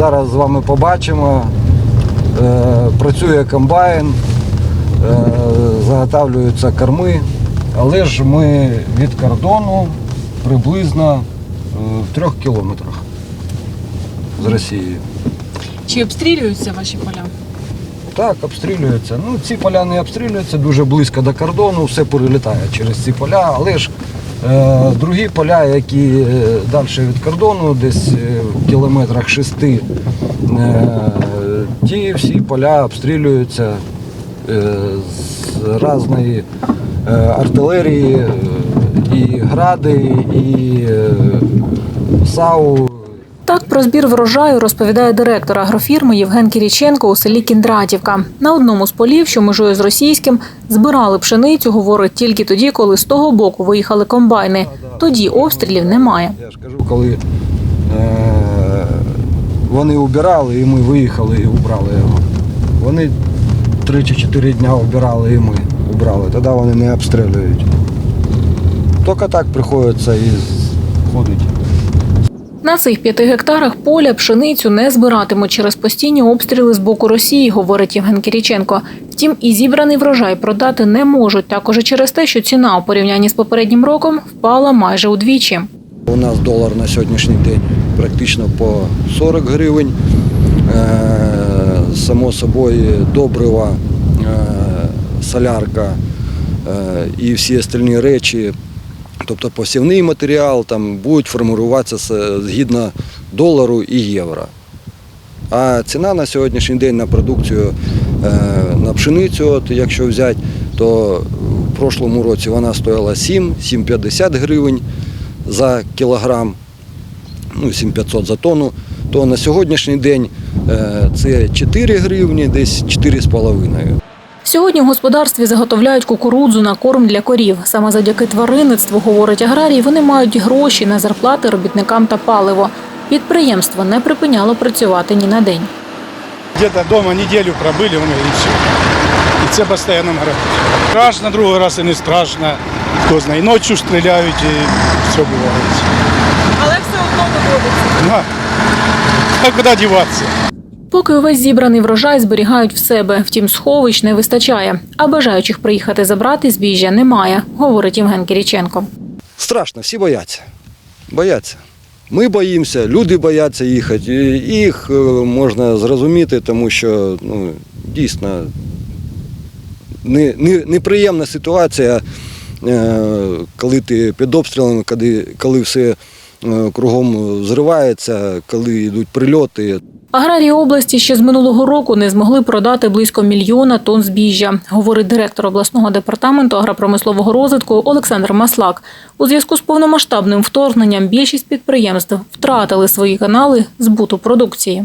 Зараз з вами побачимо. Е, Працює комбайн, е, заготавлюються корми, але ж ми від кордону приблизно е, в трьох кілометрах з Росією. Чи обстрілюються ваші поля? Так, обстрілюються. Ну, ці поля не обстрілюються дуже близько до кордону, все перелітає через ці поля, але ж другі поля, які е, далі від кордону, десь е, в кілометрах шести, е, ті всі поля обстрілюються е, з різної е, артилерії, е, і гради, і е, САУ. Так про збір врожаю розповідає директор агрофірми Євген Кіріченко у селі Кіндратівка. На одному з полів, що межує з російським, збирали пшеницю, говорить тільки тоді, коли з того боку виїхали комбайни. Тоді обстрілів немає. Я ж кажу, коли е, вони убирали і ми виїхали і убрали його. Вони 3 чи 4 дня убирали і ми убрали. Тоді вони не обстрілюють. Тільки так приходиться і ходить. На цих п'яти гектарах поля пшеницю не збиратимуть через постійні обстріли з боку Росії, говорить Євген Кіріченко. Втім, і зібраний врожай продати не можуть, також і через те, що ціна у порівнянні з попереднім роком впала майже удвічі. У нас долар на сьогоднішній день практично по 40 гривень. Е, Само собою добрива, е, солярка е, і всі остальні речі, тобто посівний матеріал, там будуть формуватися згідно долару і євро. А ціна на сьогоднішній день на продукцію е, на пшеницю, от якщо взяти, то в прошлому році вона стояла 7-7,50 гривень за кілограм, ну 7500 за тонну, то на сьогоднішній день е, це 4 гривні, десь 4,5. Сьогодні в господарстві заготовляють кукурудзу на корм для корів. Саме завдяки тваринництву, говорить аграрій, вони мають гроші на зарплати робітникам та паливо. Підприємство не припиняло працювати ні на день. Где-то дома неделю пробили, вони і все. І це постійно роботі. Страшно, другий раз і не страшно. Хто знає, і ночі стріляють, і все буває. Але все одно доводиться. Ну, а куди діватися? Поки увесь зібраний врожай зберігають в себе, втім сховищ не вистачає. А бажаючих приїхати забрати збіжжя немає, говорить Євген Кіріченко. Страшно, всі бояться. Бояться. Ми боїмося, люди бояться їхати. Їх е, можна зрозуміти, тому що ну, дійсно не, не, неприємна ситуація, е, коли ти під обстрілами, коли, коли все е, кругом зривається, коли йдуть прильоти. Аграрії області ще з минулого року не змогли продати близько мільйона тонн збіжжя, говорить директор обласного департаменту агропромислового розвитку Олександр Маслак. У зв'язку з повномасштабним вторгненням більшість підприємств втратили свої канали збуту продукції.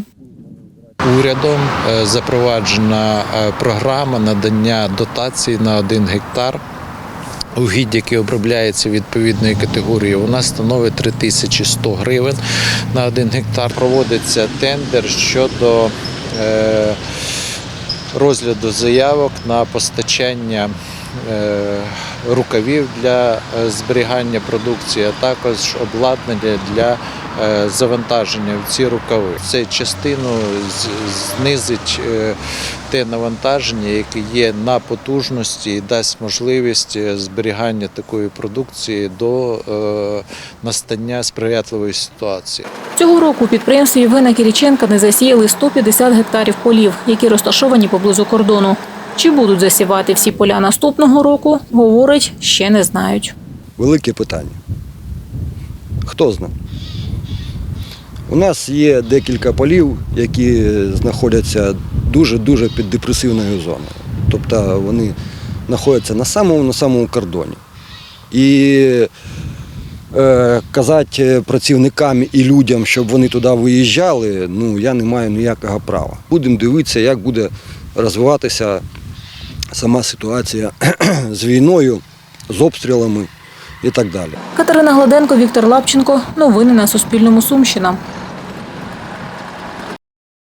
Урядом е, запроваджена е, програма надання дотацій на 1 гектар. Угідь, який обробляється відповідної категорії, нас становить 3100 гривень на один гектар. Проводиться тендер щодо е, розгляду заявок на постачання рукавів для е, зберігання продукції, а також обладнання для е, завантаження в ці рукави. Це частину знизить е, те навантаження, яке є на потужності і дасть можливість е, зберігання такої продукції до е, настання сприятливої ситуації. Цього року у підприємстві Євгена Кіріченка не засіяли 150 гектарів полів, які розташовані поблизу кордону. Чи будуть засівати всі поля наступного року, говорить, ще не знають. Велике питання. Хто знає? У нас є декілька полів, які знаходяться дуже-дуже під депресивною зоною. Тобто вони знаходяться на самому на самому кордоні. І е, казати працівникам і людям, щоб вони туди виїжджали, ну я не маю ніякого права. Будемо дивитися, як буде розвиватися сама ситуація з війною, з обстрілами і так далі. Катерина Гладенко, Віктор Лапченко. Новини на Суспільному. Сумщина.